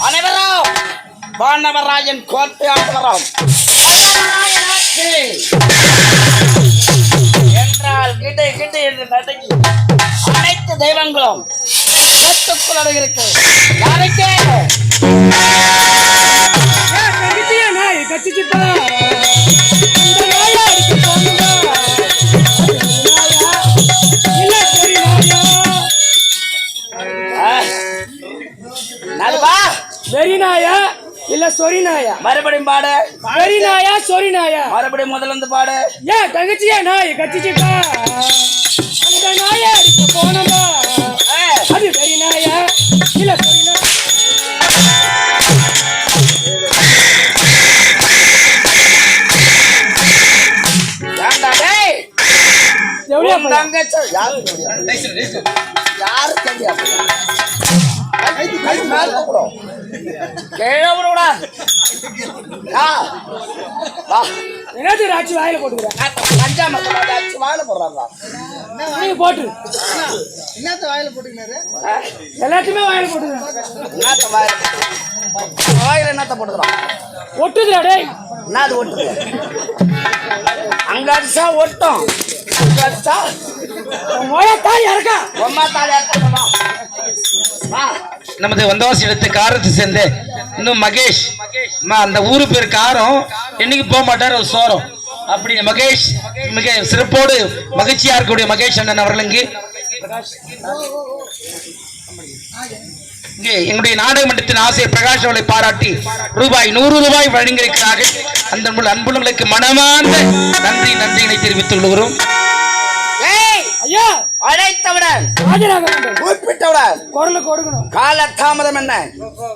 அனைவரும் வானவராயன் கோட்டையாடுகிறோம் என்றால் கிட்டு கிட்டு என்று நடுங்கி அனைத்து தெய்வங்களும் சொத்துக்குள் அடங்கியிருக்கு யாருக்கு? இல்ல சொரி நாயா மறுபடியும் பாடு. வெறி நாயா சொரி நாயா மறுபடியும் முதல்ல இருந்து பாடு. ஏன் தங்கச்சியா நாய் கட்டிச்சுப்பா அந்த நாயா அடிச்சு போனமா ஆ. அது வெறி நாயா. இல்ல சொரி உன் தங்கச்சி. யாரு? யாரு தெரியும்? கை கை மேல போடும் கீழே விடுடா ஆ. வா. என்னது ராட்சி வாயில போட்டுக்கிறேன் கஞ்சா மக்கள் அடிச்சு வாயில போடுறாங்க நீங்க போட்டு. என்னத்த வாயில போட்டுக்கினாரு? எல்லாத்தையுமே வாயில போட்டுக்கிறேன் என்னத்த வாயில வாயில என்னத்த போட்டுக்கிறான் ஒட்டுதுடா டேய். என்ன அது ஒட்டுது? அங்க அடிச்சா ஒட்டும். அங்க அடிச்சா நமது வந்தவாசி இடத்து காரத்தை சேர்ந்த இன்னும் மகேஷ். அம்மா, அந்த ஊரு பேர் காரம். என்னைக்கு போக மாட்டார் ஒரு சோரம். அப்படி மகேஷ் மிக சிறப்போடு மகிழ்ச்சியா இருக்கக்கூடிய மகேஷ் அண்ணன் அவர்கள் இங்கு. இங்கே எங்களுடைய நாடக மன்றத்தின் ஆசிரியர் பிரகாஷ் அவளை பாராட்டி ரூபாய் நூறு ரூபாய் வழங்கியிருக்கிறார்கள். அந்த அன்பு- அன்புள்ளங்களுக்கு மனமார்ந்த நன்றி நன்றியினை தெரிவித்துக் கொள்கிறோம். அழைத்தவுடன் கூப்பிட்டவுடன் குரலுக்கு கொடுக்கணும் கால தாமதம் என்ன?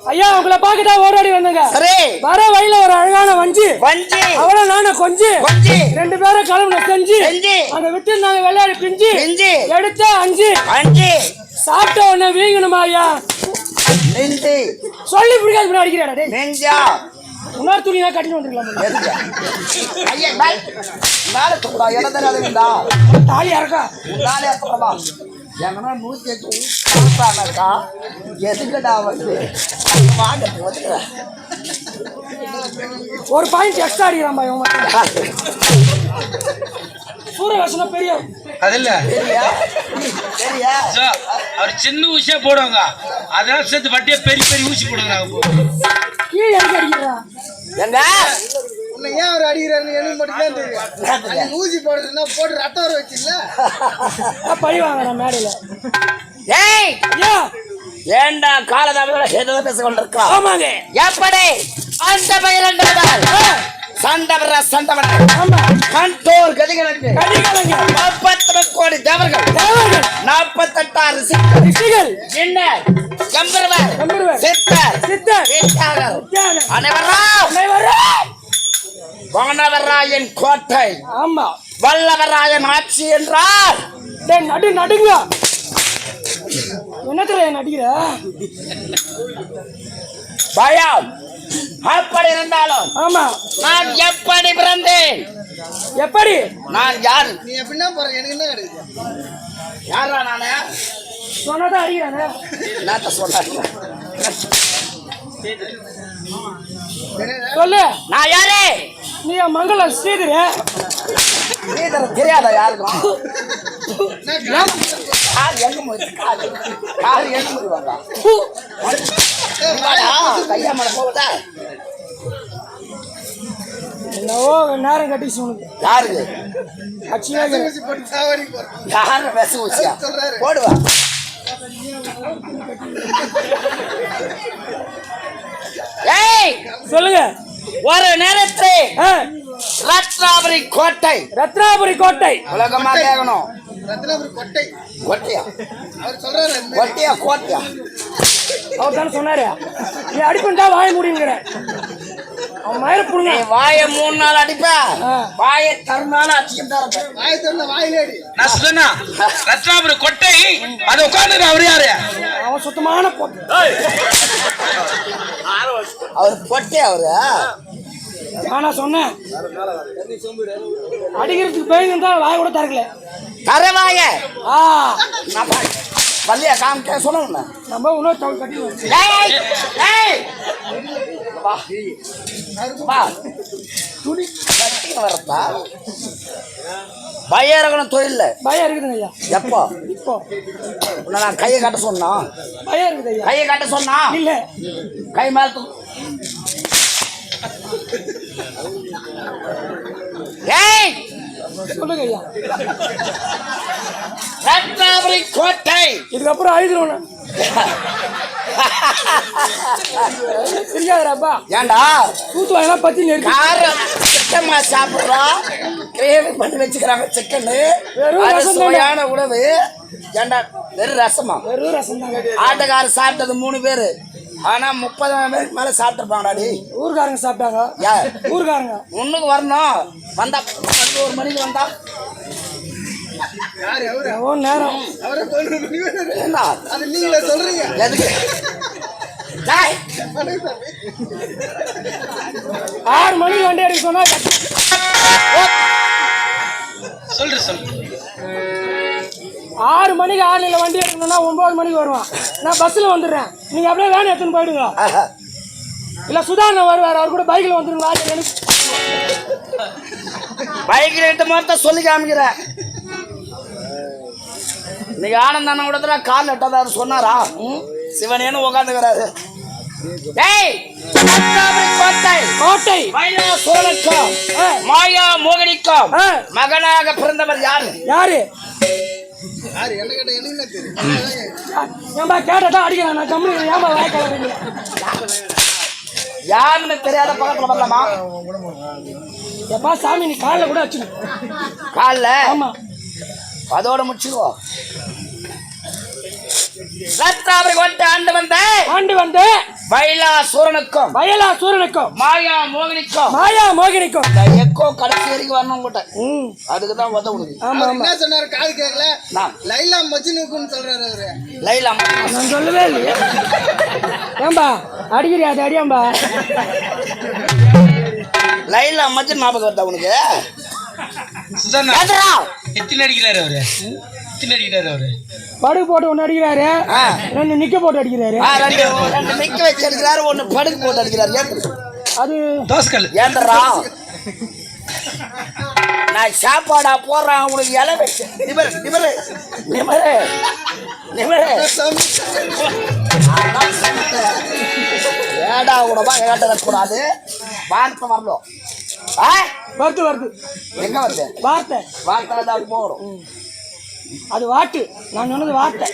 ஐயா உங்களை பார்க்க தான் ஓடாடி வந்தங்க. சரி. வர வழியில ஒரு அழகான வஞ்சி. வஞ்சி. அவள நானும் கொஞ்சி. கொஞ்சி. ரெண்டு பேரும் கிளம்புன செஞ்சு. செஞ்சு. அங்க விட்டு நாங்க விளையாடி பிஞ்சு. செஞ்சு எடுத்த அஞ்சு. அஞ்சு. சாப்பிட்ட உடனே வீங்கணுமா ஐயா? சொல்லி பிடிக்காது அடிக்கிறாடா நெஞ்சா. இன்னொரு துணி தான் கட்டிட்டு வந்துருக்கலாம்? ஐயா, மேல மேல தூக்குடா, இடத்துல அழுகுண்டா. தாலி இறக்கா மேலே தூக்குடா. எங்கன்னா நூத்தி எட்டு ஊத்தானாக்கா, எதுக்குடா வந்து? வாங்க. ஒரு பாயிண்ட் எக்ஸ்ட்ரா அடிக்கிறான் இவன் மட்டும் சூரியவாசனா பெரிய. அது இல்ல. சரியா சரியா சோ, அவர் சின்ன ஊசியா போடுவாங்க. அதெல்லாம் சேர்த்து வட்டியா பெரிய பெரிய ஊசி போடுவாங்க. கீழே அடிக்க அடிக்கிறான் எங்க உன்னை ஏன் அவர் அடிக்கிறாருன்னு எனக்கு மட்டும் தான் தெரியும். ஊசி போடுறதுன்னா போட்டு ரத்தம் வர வச்சுல பழி வாங்குறேன் மேடையில. ஏய்! ஐயா ஏண்டா காலதாமதம் ஏதோ பேச கொண்டிருக்கிறான் ஆமாங்க. எப்படி? அந்த பயிரண்டவர் சண்டவர கண்டோர் கதிகளுக்கு நாற்பத்தி கோடி தேவர்கள். தேவர்கள். நாற்பத்தெட்டாறு கம்பர்வர் சித்தர் சித்தர். வானவராயன் கோட்டை. ஆமா. வல்லவராயன் ஆட்சி என்றால் டேய் நடு நடுங்க. என்னத்துல என் நடிக்கிற? பயம். அப்படி இருந்தாலும் ஆமா. நான் எப்படி பிறந்தேன்? எப்படி? நான் யார்? நீ எப்படின்னா போற? எனக்கு என்ன கிடைக்குது? யாரா நானு? சொன்னதான் அடிக்கிறானே? என்னத்த சொல்றாங்க சொல்லு. நான் யாரு? நீ என் மங்களம் ஸ்ரீதர். ஸ்ரீதர் தெரியாதா யாருக்கும்? கால் எங்க கால்? கால் எங்க முடிவாங்க என்னவோ நேரம் கட்டிச்சு உனக்கு. யாருக்கு? யாரு பேச ஊசியா சொல்றாரு. போடுவா. ஏய்! சொல்லுங்க. ஒரு நேரத்தில் ஆ, ரத்னாபுரி கோட்டை. ரத்னாபுரி கோட்டை. உலகமா கேட்கணும் கொட்டையா. கொட்டையா கோட்டையா? அவர் தானே சொன்னாரு. நீ அடிப்பா வாய முடியுங்கிற அவன் மயிர நீ புடுங்க வாயை மூணு நாள் அடிப்ப. வாயை தருநாள் அடிச்சுட்டு தான். வாயை திறந்த வாயிலே அடி. நான் சொன்னா ரத்னாபுரி கொட்டை அது உட்காந்து அவர் யாரு? அவன் சுத்தமான பொட்டு அவர் கொட்டை அவரு. நானா சொன்னேன். அடிக்கிறதுக்கு பயந்து வாய் கூட திறக்கல. தரவாய. ஆ. பள்ளியா காமிக்க சொல்லணும்ல நம்ம இன்னொரு தவள் கட்டி ஏய். துணி. கட்டின்னு வரப்பா பயம் இருக்கணும் தொழில்ல. பயம் இருக்குதுங்க ஐயா. எப்போ? இப்போ. உன்னை நான் கையை கட்ட சொன்னா? பயம் இருக்குது ஐயா. கையை கட்ட சொன்னா? இல்ல. கை மேல. ஏய்! சொல்லுங்க ஐயா ரத்னாபுரி கோட்டை. இதுக்கப்புறம் அழுதுருவேன் தெரியாதுடாப்பா ஏண்டா தூத்து வாங்கலாம் பத்தி நெருக்கி காரம் சிக்கமா சாப்பிடுறோம். கிரேவி பண்ணி வச்சுக்கிறாங்க சிக்கனு. வெறும் சுவையான உணவு. ஏண்டா வெறும் ரசமா? வெறும் ரசம் தாங்க ஆட்டக்காரர் சாப்பிட்டது மூணு பேரு. ஆனா முப்பதாயிரம் பேருக்கு மேல சாப்பிட்டுருப்பாங்கடாடி ஊர்காரங்க சாப்பிட்டாங்க. ஏன் ஊர்காரங்க. முன்னுக்கு வரணும். வந்தா ஒரு மணிக்கு வந்தா. யாரு நேரம்? அவரை கொண்டு என்ன அது நீங்களே சொல்றீங்க. எதுக்கு. ஆறு மணிக்கு வண்டி எடுக்க சொன்னா மணிக்கு ஆறுல வண்டி எடுக்கணும்னா ஒன்பது மணிக்கு வருவான். நான் பஸ்ஸில் வந்துடுறேன். நீங்கள் அப்படியே வேன் எடுத்துன்னு போயிடுங்க. இல்லை சுதாரணம் வருவார். அவர் கூட பைக்கில் வந்துருங்க ஆறு எனக்கு பைக்கில் எட்டு மொத்தம் சொல்லி காமிக்கிறேன். இன்னைக்கு ஆனந்த் அண்ணன் கூட கால் எட்டதாரு சொன்னாரா? ம்? சிவனேன்னு உட்காந்துக்கிறாரு டேய் கோட்டை சோழனுக்கும் மாயா மோகனிக்கும். மகனாக பிறந்தவர் யாரு? யாரு? யாரு? என்ன கேட்ட தெரியும்? ஏன்பா அடிக்கிறேன் நான் கம்மி ஏன்பா வாய் கலவீங்க யாருன்னு தெரியாத பக்கத்துல வரலாமா? எப்பா சாமி நீ காலில் கூட வச்சுக்கோ. காலில்? ஆமா. அதோட முடிச்சுக்கோ. ரத்னாபுரி கோட்டை ஆண்டு வந்த ஆண்டு வந்து பைலா சூரனுக்கும் வயலா சூரனுக்கும் மாயா மோகினிக்கும். மாயா மோகினிக்கும். எக்கோ கடைசி வரைக்கும் வரணும் உங்கள்கிட்ட ம். அதுக்கு தான் உதவுது ஆமா என்ன சொன்னாரு? காது கேட்கல நான். லைலா மஜ்னுக்குன்னு சொல்றாரு அவரு. லைலா நான் சொல்லவே இல்லையே. ஏன்பா அடிக்கிறியா அது அடியாம்பா லைலா மட்டும் ஞாபகம் வருதா உனக்கு? எத்தனை அடிக்கிறாரு அவரு? அடிக்கிறாரு அவரு. படுகு போட்டு ஒன்று அடிக்கிறாரு. ஆ. ரெண்டு நிக்க போட்டு அடிக்கிறாரு. ரெண்டு ரெண்டு நிக்க வச்சு அடிக்கிறாரு ஒண்ணு படுக்கு போட்டு அடிக்கிறாரு. அது தோசைக்கல் ஏந்தரா நான் சாப்பாடா போடுறேன் உனக்கு இலை வச்சு. நிமரு நிமரு நிமரு நிமரு. ஏடா உடம்பா ஏட்டக்கூடாது வார்த்தை வரணும் ஆ? வருது வருது. எங்க வந்து வார்த்தை. வார்த்தை தான் போகிறோம் அது வாட்டு. நான் சொன்னது வார்த்தை.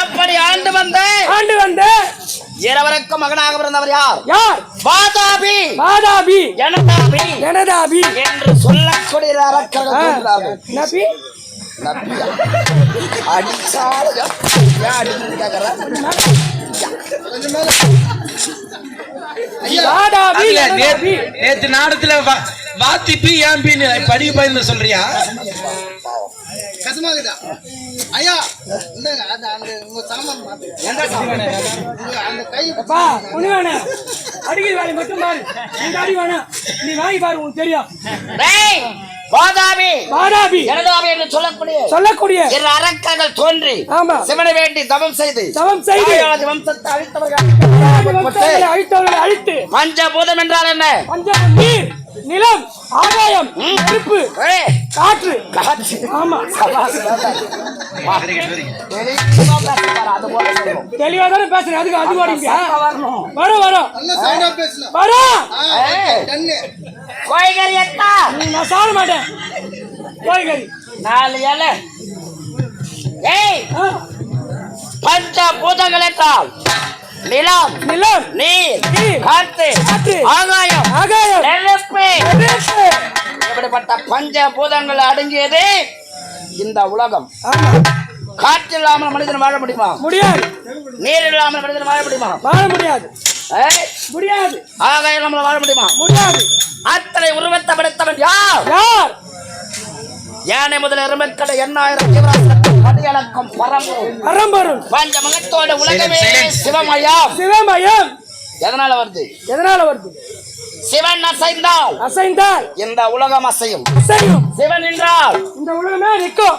அப்படி ஆண்டு வந்து ஆண்டு வந்து இரவருக்கும் மகனாக பிறந்தவர் யார்? யார்? வாதாபி. மாதாபி ஜனதாபி. எனதாபி என்று சொல்லக்கூடிய அரக்கர்கள் தோன்றார்கள். நபி நம்பியா? அடிச்சாலும் ஏன் அடிக்கணும்னு கேக்குற? நேத்து நாடத்துல வா- வாத்தி பி ஏன் பின்னு படிக்க பயந்து சொல்றியா? கசமாகுதா ஐயா இந்தாங்க அந்த அந்த உங்க சாமான் அந்த கை அப்பா ஒண்ணு வேணாம். அடிக்கிற வேலை மட்டும் பாரு. இந்த அடி வேணாம். நீ வாங்கி பாரு உனக்கு தெரியும். வாதாபி. மாதாபி ஜனதாபி என்று சொல்லக்கூடிய சொல்லக்கூடிய இரு அரக்கர்கள் தோன்றி ஆமா. சிவனை வேண்டி தவம் செய்து தவம் செய்து வம்சத்தை அழித்தவர்கள். அழித்தவர்களை அழித்து பஞ்சபூதம் என்றால் என்ன? பஞ்சம் நீர். நிலம் ஆகாயம் நெருப்பு காற்று. காட்சி. ஆமா. தெளிவா தானே பேசுறேன் அதுக்கு அது வரணும். வரும் வரும். வரும். கோய்கறி நீ நான் சாப்பிட மாட்டேன். கோழிக்கறி நாலு இலை. ஏய் ஆ, பஞ்சபூதங்கள் என்றால் நிலம் நிலம் நீர் காற்று காற்று, ஆகாயம் ஆகாயம் நெருப்பு. நெருப்பு. இப்படிப்பட்ட பஞ்சபூதங்கள் அடங்கியது இந்த உலகம். காற்று இல்லாமல் மனிதன் வாழ முடியுமா? முடியாது. நீர் இல்லாமல் மனிதன் வாழ முடியுமா? வாழ முடியாது. முடியாது. ஆகாயம் இல்லாமல் வாழ முடியுமா? முடியாது. அத்தனை உருவத்தை படைத்தவன் யார்? யார்? யானை முதல் எருமக்கடை எண்ணாயிரம் ஜீவராசிகள் படியளக்கும் பரம்பு. பரம்பொருள் பஞ்ச மகத்தோட உலகமே. சிவமயம். சிவமயம். எதனால வருது? எதனால வருது? சிவன் அசைந்தால் அசைந்தால் இந்த உலகம் அசையும். அசையும். சிவன் என்றால் இந்த உலகமே நிற்கும்.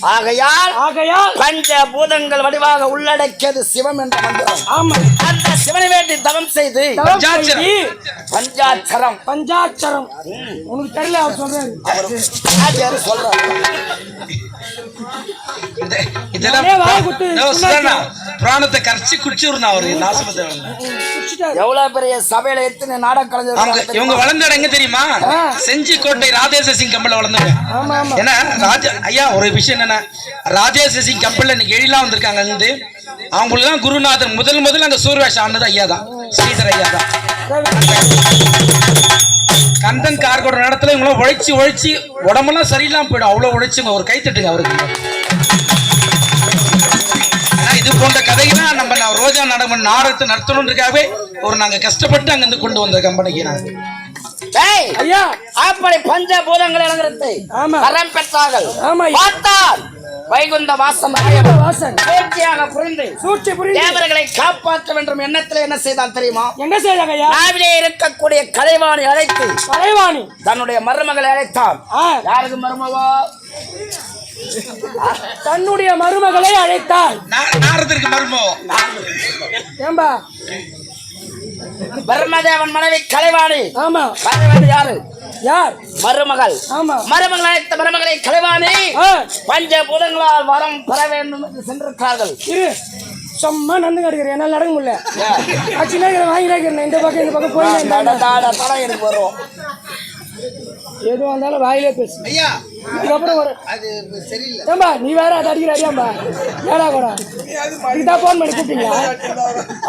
ஆகையால் ஆகையால் பஞ்ச பூதங்கள் வடிவாக உள்ளடக்கியது சிவம் என்ற மந்திரம். ஆமா. அந்த சிவனை வேண்டி தவம் செய்து பஞ்சாட்சரம். பஞ்சாட்சரம். உனக்கு தெரியல அவர் சொல்றாரு. அவர் சொல்றாரு. இது- இதெல்லாம் புராணத்தை கரைச்சி குடிச்சுருந்தா அவரு. எவ்வளவு பெரிய சபையில எத்தனை இவங்க வளர்ந்த இடம் எங்க தெரியுமா. செஞ்சி கோட்டை ராஜேஷ சிங் ஆமா ஆமா. ஏன்னா ராஜ ஐயா ஒரு விஷயம் என்னன்னா ராஜேஷ சிங் கம்பெனில இன்னைக்கு எழிலாம் வந்திருக்காங்க இருந்து அவங்களுக்கு தான் குருநாதர் முதல் முதல்ல அந்த சூர்வேஷம் ஆனது ஐயா தான் ஸ்ரீதர் ஐயா தான் கந்தன் கார்கோட இடத்துல இவங்களும் உழைச்சி உழைச்சி உடம்பெல்லாம் சரியில்லாம போயிடும். அவ்வளவு உழைச்சுங்க ஒரு கை தட்டுங்க அவருக்கு. இது போன்ற கதைகள்லாம் நம்ம நான் ரோஜா நாடகம் நாடகத்தை நடத்தணுன்றதுக்காகவே ஒரு நாங்க கஷ்டப்பட்டு அங்கிருந்து கொண்டு வந்த கம்பெனிக்கு நாங்க பஞ்ச பூதங்கள். வரம் பெற்றார்கள். ஆமா. பார்த்தால் வைகுந்த வாசம் வாசன் பூர்த்தியாக புரிந்து சூழ்ச்சி புரிந்து. தேவர்களை காப்பாற்ற வேண்டும் எண்ணத்தில் என்ன செய்தால் தெரியுமா? என்ன செய்தாங்க நாவிலே இருக்கக்கூடிய கலைவாணி அழைத்து கலைவாணி. தன்னுடைய மருமகளை அழைத்தான். யாருக்கு மருமகோ தன்னுடைய மருமகளை அழைத்தாள் ஏம்பா பிரம்மதேவன் மனைவி கலைவாணி ஆமா கலைவாணி யாரு யார் மருமகள் ஆமா மருமகள் அழைத்த மருமகளை கலைவாணி பஞ்ச பூதங்களால் வரம் பெற வேண்டும் என்று சென்றிருக்கிறார்கள் இரு சும்மா நந்து கிடக்குறேன் என்னால நடக்க முடியல அச்சு நேரம் வாங்கி இந்த பக்கம் இந்த பக்கம் போய் படம் எனக்கு வரும் எது வந்தாலும் வாயிலே பேசு. ஐயா இதுக்கப்புறம் ஒரு அது சரியில்லை. ஏம்பா நீ வேற அதை அடிக்கிற அடியாம்பா ஏடா கூட இதுதான் ஃபோன் பண்ணி கூப்பிட்டீங்களா?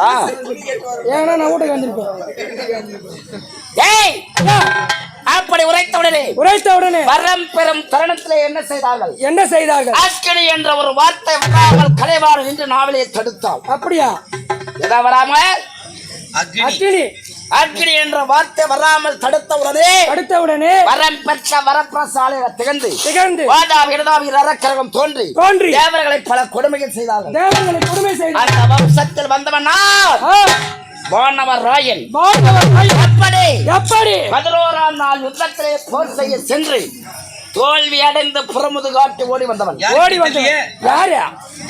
ஆ. ஏன்னா நான் வீட்டுக்கு வந்திருப்பேன் ஏய் அப்படி உரைத்தவுடனே உரைத்த உடனே வரம் பெறும் தருணத்திலே என்ன செய்தார்கள்? என்ன செய்தார்கள்? ஆக்கடி என்ற ஒரு வார்த்தை வராமல் கலைவாறு நின்று நாவலே தடுத்தாள். அப்படியா? எதா வராமல்? அக்னி. ஆக்கடி என்ற வார்த்தை வராமல் தடுத்தவுடனே அடுத்த உடனே வரம் பெற்ற வரப்பிரசாலையில திகழ்ந்து திகழ்ந்து வாதாவி இடதாவி அரக்கரகம் தோன்றி தோன்றி தேவர்களை பல கொடுமைகள் செய்தார்கள். தேவர்களை கொடுமை செய்தார் அந்த வம்சத்தில் வந்தவன் வானவர் ராயன். அப்படி. எப்படி பதினோராம் நாள் யுத்தத்திலே போர் செய்ய சென்று தோல்வி அடைந்து புறமுது காட்டி ஓடி வந்தவன். ஓடி வந்தவர் யாரு?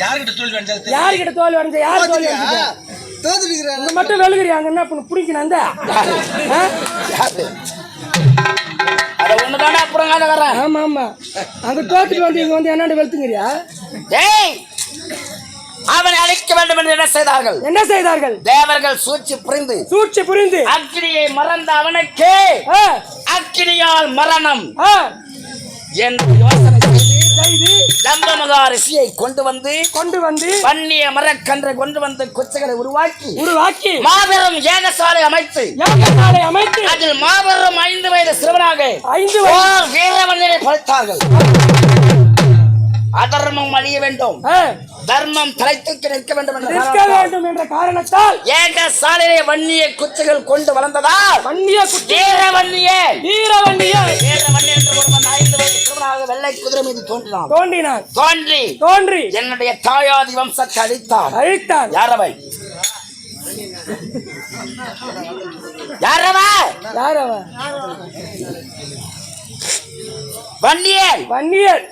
யாருக்கிட்ட தோல்வி அடைஞ்சாலும் தெரியும். யாருக்கிட்ட தோல்வி அடைஞ்ச யார் தோல்வி அடைஞ்சா தோத்துருக்கிறாங்க. மட்டும் வெளுக்குறியாங்க என்ன பண்ண பிடிக்கணும் அந்த? அத ஒண்ணுதானே அப்புறம் ஆமா ஆமா. அங்க தோத்துட்டு வந்து இங்க வந்து என்னண்டு வெளுத்துங்கிறியா? ஏய்! அவனை அழிக்க வேண்டும் என்று என்ன செய்தார்கள்? என்ன செய்தார்கள்? தேவர்கள் சூழ்ச்சி புரிந்து சூழ்ச்சி புரிந்து. அக்கினியை மறந்த அவனுக்கே ஆ, அக்கினியால் மரணம். ஆ, என்று யோசனை செய்து ஜம்பமகா ரிஷியை கொண்டு வந்து கொண்டு வந்து வன்னிய மரக்கன்றை கொண்டு வந்து குச்சைகளை உருவாக்கி உருவாக்கி மாபெரும் ஏகசாலை அமைத்து அமைத்து அதில் மாபெரும் ஐந்து வயது சிறுவனாக ஐந்து வீரமணியை படைத்தார்கள். அதர்மம் அழிய வேண்டும். தர்மம் தலை தூக்கி நிற்க வேண்டும் என்ற நிற்க வேண்டும் என்ற காரணத்தால் ஏக சாலையிலே வன்னிய குச்சிகள் கொண்டு வளர்ந்ததால் வண்டிய குட்டி வீரவன்னியே. வீரவண்டிய வீரவன்னி என்ற ஒருவன் ஐந்து வயது சிறுவனாக வெள்ளை குதிரை மீது தோன்றினான். தோன்றினான். தோன்றி. தோன்றி. என்னுடைய தாயாதி வம்சத்தை அழித்தான். அழித்தான். யாரவை? யாரவ? யார் அவன் வன்னியன். வன்னியர்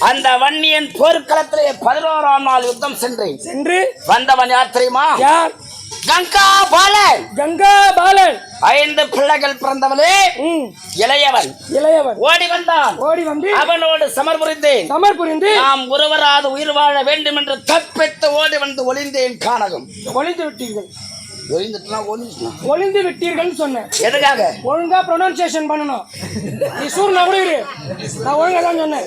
அந்த வன்னியன் போர்க்களத்திலே பதினோராம் நாள் யுத்தம் சென்றேன் சென்று. வந்தவன் யார் தெரியுமா? யார்? கங்கா பாலன். கங்கா பாலன். ஐந்து பிள்ளைகள் பிறந்தவனே ம், இளையவன். இளையவன். ஓடி வந்தான். ஓடி வந்து அவனோடு சமர் புரிந்தேன் சமர் புரிந்து நாம் ஒருவராது உயிர் வாழ வேண்டும் என்று தப்பித்து ஓடி வந்து ஒளிந்தேன் காணகம் ஒளிந்து விட்டீர்கள். ஒளிந்துட்டுனா ஒளிஞ்சுனா ஒளிந்து விட்டீர்கள் சொன்னேன். எதுக்காக? ஒழுங்கா ப்ரொனன்சியேஷன் பண்ணணும். நீ சூர்னா கூட இரு. நான் ஒழுங்கா தான் சொன்னேன்.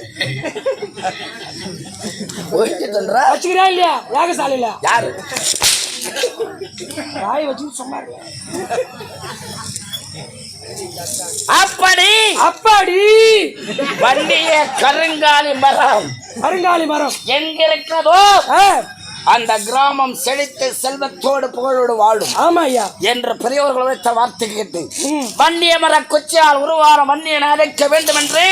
ஒளிஞ்சுட்டுன்றா வச்சுக்கிறியா இல்லையா? யாகசாலையில. யாரு? ராய் வச்சு சொன்னாரு அப்படி. அப்பாடி. வண்டிய கருங்காலி மரம். அருங்காலி மரம். எங்க இருக்கிறதோ? ஆ, அந்த கிராமம் செழித்து செல்வத்தோடு புகழோடு வாழும். ஆமா ஐயா என்று பெரியவர்கள் வைத்த வார்த்தை கேட்டு. வன்னிய மர குச்சியால் உருவான வன்னியனை அழைக்க வேண்டும் என்று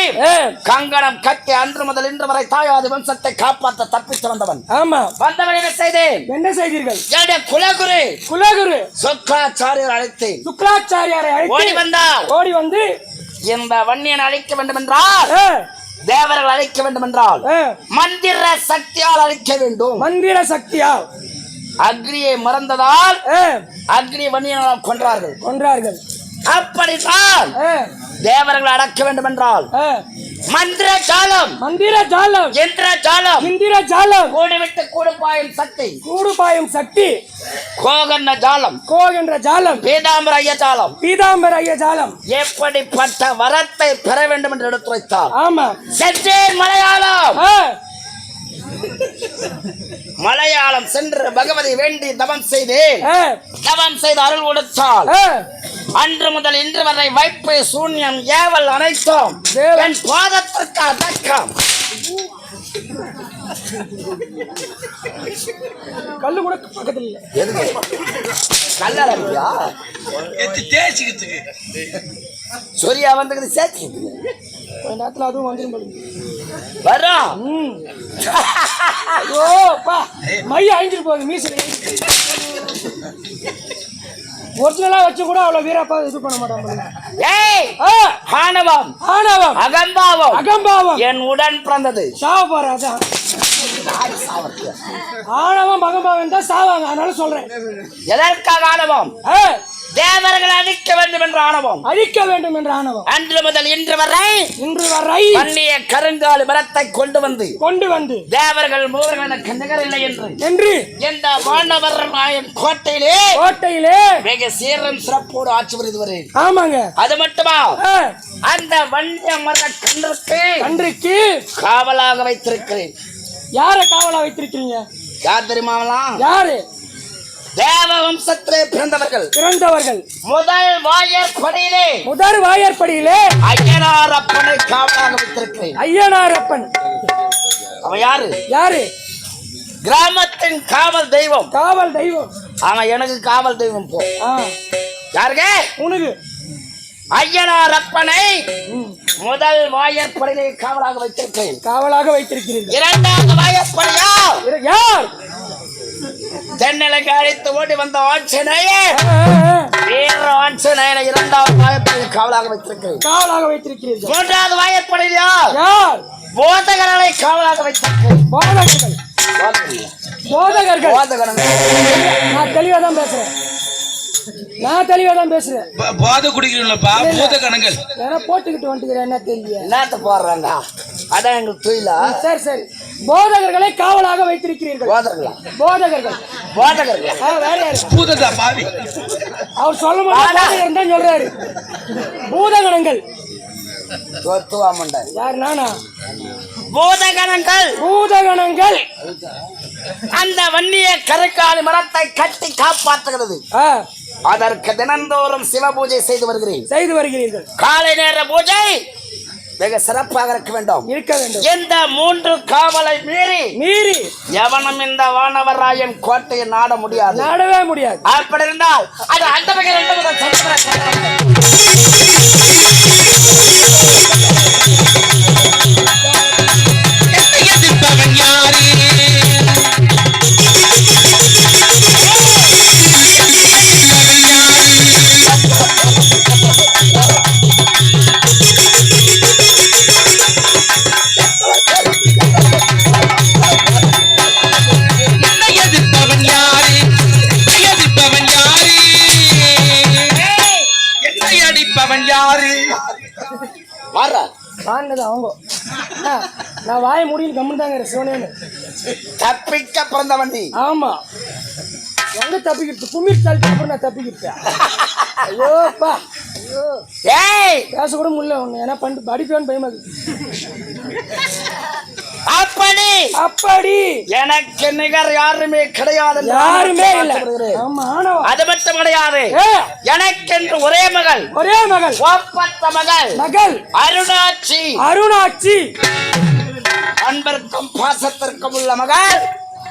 கங்கணம் கட்டி அன்று முதல் இன்று வரை தாயாதி வம்சத்தை காப்பாற்ற தப்பித்து வந்தவன். ஆமா. வந்தவன் என்ன செய்தேன்? என்ன செய்தீர்கள்? என்னுடைய குலகுரு. குலகுரு. சொக்காச்சாரியர் அழைத்து சுக்லாச்சாரியாரை ஓடி வந்தார். ஓடி வந்து இந்த வன்னியன் அழைக்க வேண்டும் என்றால் தேவர்கள் அழைக்க வேண்டும் என்றால் மந்திர சக்தியால் அழைக்க வேண்டும். மந்திர சக்தியா அக்னியை மறந்ததால் அக்னி வன்னியனால் கொன்றார்கள். கொன்றார்கள். அப்படித்தான் தேவர்கள் அடக்க வேண்டும் என்றால் மந்திர ஜாலம் மந்திர ஜாலம் எந்திர ஜாலம் இந்திர ஜாலம் கூடிவிட்டு கூடுபாயும் சக்தி. கூடுபாயும் சக்தி. கோகர்ண ஜாலம் கோகின்ற ஜாலம் பீதாம்பர ஐய ஜாலம் பீதாம்பர ஐய ஜாலம் எப்படிப்பட்ட வரத்தை பெற வேண்டும் என்று எடுத்துரைத்தார். ஆமா. சென்றேன் மலையாளம். மலையாளம் சென்று பகவதி வேண்டி தவம் செய்தேன். தவம் செய்து அருள் கொடுத்தால் அன்று முதல் இன்று வரை வைப்பு சூன்யம் ஏவல் அனைத்தும் என் பாதத்திற்கு அடக்கம் கல்லு கூட பக்கத்துல இல்ல. எதுக்கு? கல்லறையா தேய்ச்சிக்கிறதுக்கு. சூர்யா சேர்த்துக்கிட்டு. நேரத்துல அதுவும் வந்துடும் போல. வரும் ம். ஐயோ பா மைய அழிஞ்சிட்டு போகுது மீசில் ஒரிஜினலா வச்சு கூட அவ்வளவு வீரப்பா இது பண்ண மாட்டாங்க ஏய் ஆணவம் ஆணவம். அகம்பாவம். அகம்பாவம். என் உடன் பிறந்தது. சாவ போற அதான் ஆணவம் அகம்பாவம் தான் சாவாங்க அதனால சொல்றேன். எதற்காக ஆணவம்? தேவர்கள் அழிக்க வேண்டும் என்ற ஆணவம். அழிக்க வேண்டும் என்ற ஆணவம். அன்று முதல் இன்று வரை இன்று வரை பண்ணிய கருங்கால் மரத்தை கொண்டு வந்து கொண்டு வந்து தேவர்கள் மூவர்கள் நிகரில்லை என்று. என்று இந்த வானவர் நாயன் கோட்டையிலே கோட்டையிலே மிக சீரம் சிறப்போடு ஆட்சி புரிந்து வருகிறேன் ஆமாங்க. அது மட்டுமா? அந்த வண்டிய மர கன்றுக்கு அன்றைக்கு காவலாக வைத்திருக்கிறேன். யார காவலா வைத்திருக்கிறீங்க? யார் தெரியுமாவலாம் யாரு? தேவ வம்சத்திலே பிறந்தவர்கள். பிறந்தவர்கள். முதல் வாயர் படையிலே. முதல் வாயற்படியிலே ஐயனார் அப்பனை காவலாக வைத்திருக்கிறேன். ஐயனாரப்பன். அவன் யாரு? யாரு? கிராமத்தின் காவல் தெய்வம். காவல் தெய்வம். அவன் எனக்கு காவல் தெய்வம் போ. யாருங்க? உனக்கு. ஐயனார் அப்பனை முதல் வாயர் படையிலே காவலாக வைத்திருக்கிறேன். காவலாக வைத்திருக்கிறீர்கள். இரண்டாவது வாயர் படையா? இரு- யார்? தென்னிலக்கு அழைத்து ஓடி வந்த ஆஞ்சநேயர். ஆ, ஆ, ஆ. வீர ஆஞ்சநேயரை இரண்டாவது வாயப்படையில் காவலாக வைத்திருக்கிறேன். காவலாக வைத்திருக்கிறீர்கள். மூன்றாவது வாயப்படையில் யார்? போதகர்களை காவலாக வைத்திருக்கிறேன். போதகர்கள். போதகர்கள். நான் தெளிவா தான் பேசுறேன். நான் தெளிவா தான் பேசுறேன். போதை குடிக்கிறீங்களப்பா பூத கணங்கள். ஏன்னா போட்டுக்கிட்டு வந்துக்கிறேன் என்ன தெரியல. என்னத்த போடுறாங்க அதான் எங்களுக்கு தொழிலா? சரி சரி. போதகர்களை காவலாக வைத்திருக்கிறீர்கள். போதகர்களா? போதகர்கள். போதகர்களா? ஆ, வேற யாரு? பூதத்தா பாவி. அவர் சொல்ல மாட்டாங்க சொல்றாரு. பூதகணங்கள். தொத்துவாமண்ட யார் நானா? பூதகணங்கள். பூதகணங்கள். அந்த வன்னிய கருக்காலி மரத்தை கட்டி காப்பாற்றுகிறது ஆ, அதற்கு தினந்தோறும் சிவ பூஜை செய்து வருகிறேன். செய்து வருகிறீர்கள். காலை நேர பூஜை மிக சிறப்பாக இருக்க வேண்டும். இருக்க வேண்டும். இந்த மூன்று காவலை மீறி மீறி எவனும் இந்த வானவராயன் கோட்டையை நாட முடியாது. நாடவே முடியாது. அப்படி இருந்தால் அது அந்த வகை வாய முடியும் கம்முன்னு தாங்க சிவனேன்னு. தப்பிக்க பிறந்தவன் நீ. ஆமா. எங்க தப்பிக்கிட்டு குமிர் தள்ளிட்டு அப்புறம் நான் தப்பிக்கிட்டேன். ஐயோப்பா ஐயோ. ஏய்! பேச கூட முடியல ஒண்ணு ஏன்னா பண்ணி அடிப்பேன்னு பயமா அப்படி! அப்படி. எனக்கு நிகர் யாருமே கிடையாது யாருமே இல்ல. அது மட்டும் கிடையாது. எனக்கென்று ஒரே மகள். ஒரே மகள். ஒப்பத்த மகள். மகள். அருணாட்சி அருணாட்சி அன்பிற்கும் பாசத்திற்கும் உள்ள மகள்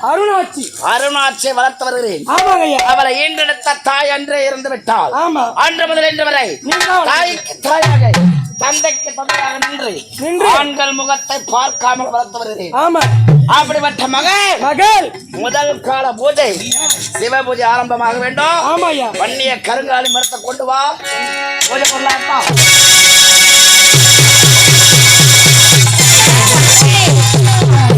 அருணாட்சி அருணாட்சியை வளர்த்து வருகிறேன். அவளை ஈன்றெடுத்த தாய் அன்றே இருந்து விட்டாள் அன்று முதல் இன்று வரை தாய்க்கு தாயாக தந்தைக்கு தந்தையாக நின்று. ஆண்கள் முகத்தை பார்க்காமல் வளர்த்து வருகிறேன். ஆமா. அப்படிப்பட்ட மகன் மகள். முதல் கால பூஜை சிவ பூஜை ஆரம்பமாக வேண்டும். ஆமா ஐயா வன்னிய கருங்காலி மரத்தை கொண்டு வா. பூஜை பண்ணலாம் Yeah.